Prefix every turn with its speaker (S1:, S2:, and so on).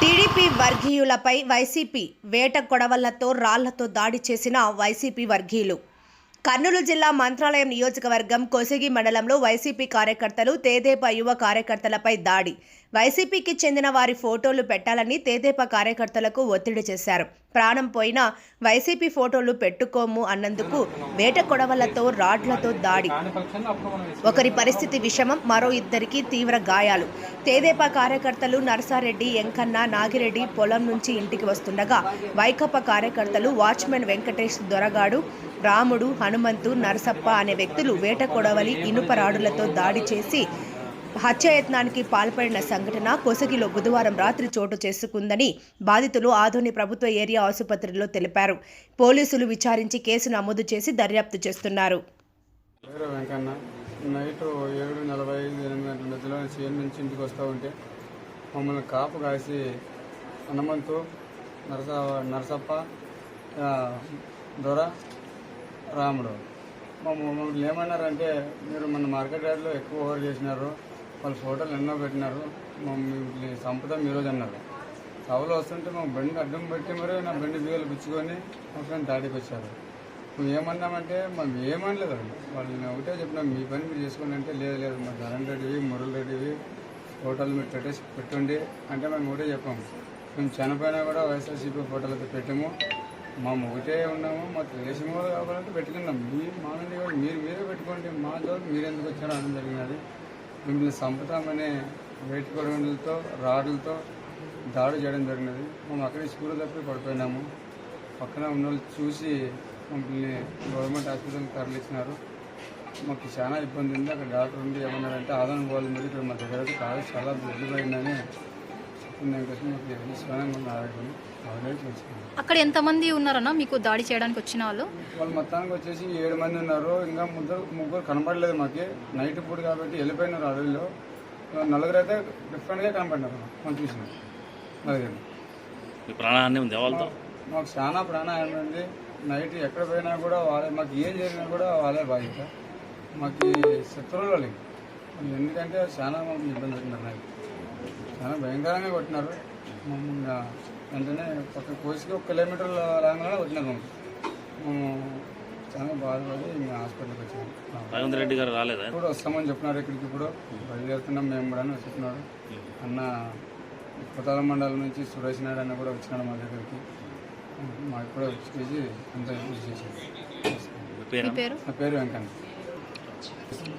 S1: TDP వర్గీయులపై YCP వేట కొడవళ్ళతో రాళ్ళతో దాడి చేసిన వైసీపీ వర్గీయులు. కర్నూలు జిల్లా మంత్రాలయం నియోజకవర్గం కొసిగి మండలంలో వైసీపీ కార్యకర్తలు తేదేపా యువ కార్యకర్తలపై దాడి. వైసీపీకి చెందిన వారి ఫోటోలు పెట్టాలని తేదేపా కార్యకర్తలకు ఒత్తిడి చేశారు. ప్రాణం పోయినా వైసీపీ ఫోటోలు పెట్టుకోము అన్నందుకు వేట కొడవలతో రాడ్లతో దాడి. ఒకరి పరిస్థితి విషమం మరో ఇద్దరికి తీవ్ర గాయాలు. తేదేపా కార్యకర్తలు నర్సారెడ్డి ఎంకన్న నాగిరెడ్డి పొలం నుంచి ఇంటికి వస్తుండగా వైకప్ప కార్యకర్తలు వాచ్మెన్ వెంకటేష్ దొరగాడు రాముడు హనుమంతు నరసప్ప అనే వ్యక్తులు వేట కొడవలి ఇనుప రాడులతో దాడి చేసి హత్యాయత్నానికి పాల్పడిన సంఘటన కొసగిలో బుధవారం రాత్రి చోటు చేసుకుందని బాధితులు ఆధోని ప్రభుత్వ ఏరియా ఆసుపత్రిలో తెలిపారు. పోలీసులు విచారించి కేసు నమోదు చేసి దర్యాప్తు చేస్తున్నారు.
S2: నైట్ ఏడు నలభై ఐదు ఎనిమిది గంటల మధ్యలో సీఎం నుంచి ఇంటికి వస్తూ ఉంటే మమ్మల్ని కాపు కాసి హనుమంతు నరస నరసప్ప దొర రాముడు. మమ్మ- మమ్మల్ని ఏమన్నారంటే మీరు మన మార్కెట్ యార్డ్లో ఎక్కువ ఓవర్ చేసినారు. వాళ్ళ ఫోటోలు ఎన్నో పెట్టినారు. మీ సంపద ఈరోజు అన్నారు. సభలో వస్తుంటే మా బండి అడ్డం పెట్టి మరి నా బండి బియ్యలు పుచ్చుకొని మా ఫ్రెండ్ దాడికి వచ్చారు. మేము ఏమన్నామంటే మేము ఏమనలేదు అండి. వాళ్ళని ఒకటే చెప్పినాం మీ పని మీరు చేసుకోండి అంటే లేదు లేదు. మా ధరణ్ రెడ్డివి మురళి రెడ్డివి ఫోటోలు మీరు పెట్టేసి పెట్టండి. అంటే మేము ఒకటే చెప్పాము. మేము చనిపోయినా కూడా వైఎస్ఆర్సీపీ ఫోటోలతో పెట్టాము. మా ఒకటే ఉన్నాము. మా దేశం కావాలంటే పెట్టుకున్నాం మీ మా నుండి మీరు మీరే పెట్టుకోండి. మా జోలు మీరు ఎందుకు వచ్చారో అనడం జరిగినది. మిమ్మల్ని చంపుతామనే వేటి కొడవలతో రాడ్లతో దాడి చేయడం జరిగినది. మేము అక్కడే స్కూల్ తప్పి పడిపోయినాము. పక్కన ఉన్న వాళ్ళు చూసి మమ్మల్ని గవర్నమెంట్ హాస్పిటల్కి తరలించినారు మాకు చాలా ఇబ్బంది ఉంది. అక్కడ డాక్టర్ ఉండి ఏమన్నారంటే ఆదరణ పోవాలి మీరు ఇక్కడ మా దగ్గర కాదు చాలా బ్లడ్ పోయిందని
S3: అక్కడ ఎంతమంది ఉన్నారన్నా మీకు దాడి చేయడానికి వచ్చిన వాళ్ళు?
S2: వాళ్ళు మొత్తానికి వచ్చేసి ఏడు మంది ఉన్నారు. ఇంకా ముగ్గురు ముగ్గురు కనపడలేదు మాకు. నైట్ పూట కాబట్టి వెళ్ళిపోయినారు అడవిలో నలుగురు అయితే డిఫరెంట్గా కనపడినారు మనం చూసినాం నలుగురు.
S4: ఉంది వాళ్ళతో?
S2: మాకు చాలా ప్రాణాయం ఉంది. నైట్ ఎక్కడ పోయినా కూడా వాళ్ళే మాకు ఏం జరిగినా కూడా వాళ్ళే బాధ్యత. మాకు శత్రువులు ఎందుకంటే చాలా మాకు ఇబ్బంది పెట్టినారు నైట్. చాలా భయంకరంగా కొట్టినారు. మమ్మల్ని వెంటనే పక్క కోసికి ఒక కిలోమీటర్ లాంగ్లోనే కొట్టినారు. మేము చాలా బాధపడి ఇంకా హాస్పిటల్కి వచ్చాము.
S4: రేవంత్ రెడ్డి గారు రాలేదా?
S2: ఇప్పుడు వస్తామని చెప్పినారు ఇక్కడికి ఇప్పుడు. బయలుదేరుతున్నాం మేము కూడా అని చెప్తున్నాడు అన్న కొత్తాల మండలం నుంచి సురేష్ నాయుడు అన్న కూడా వచ్చినాడు మా దగ్గరికి. మాకు కూడా వచ్చేసి అంత యూజ్
S4: మీ
S3: మీ పేరు?
S2: నా పేరు వెంకన్న.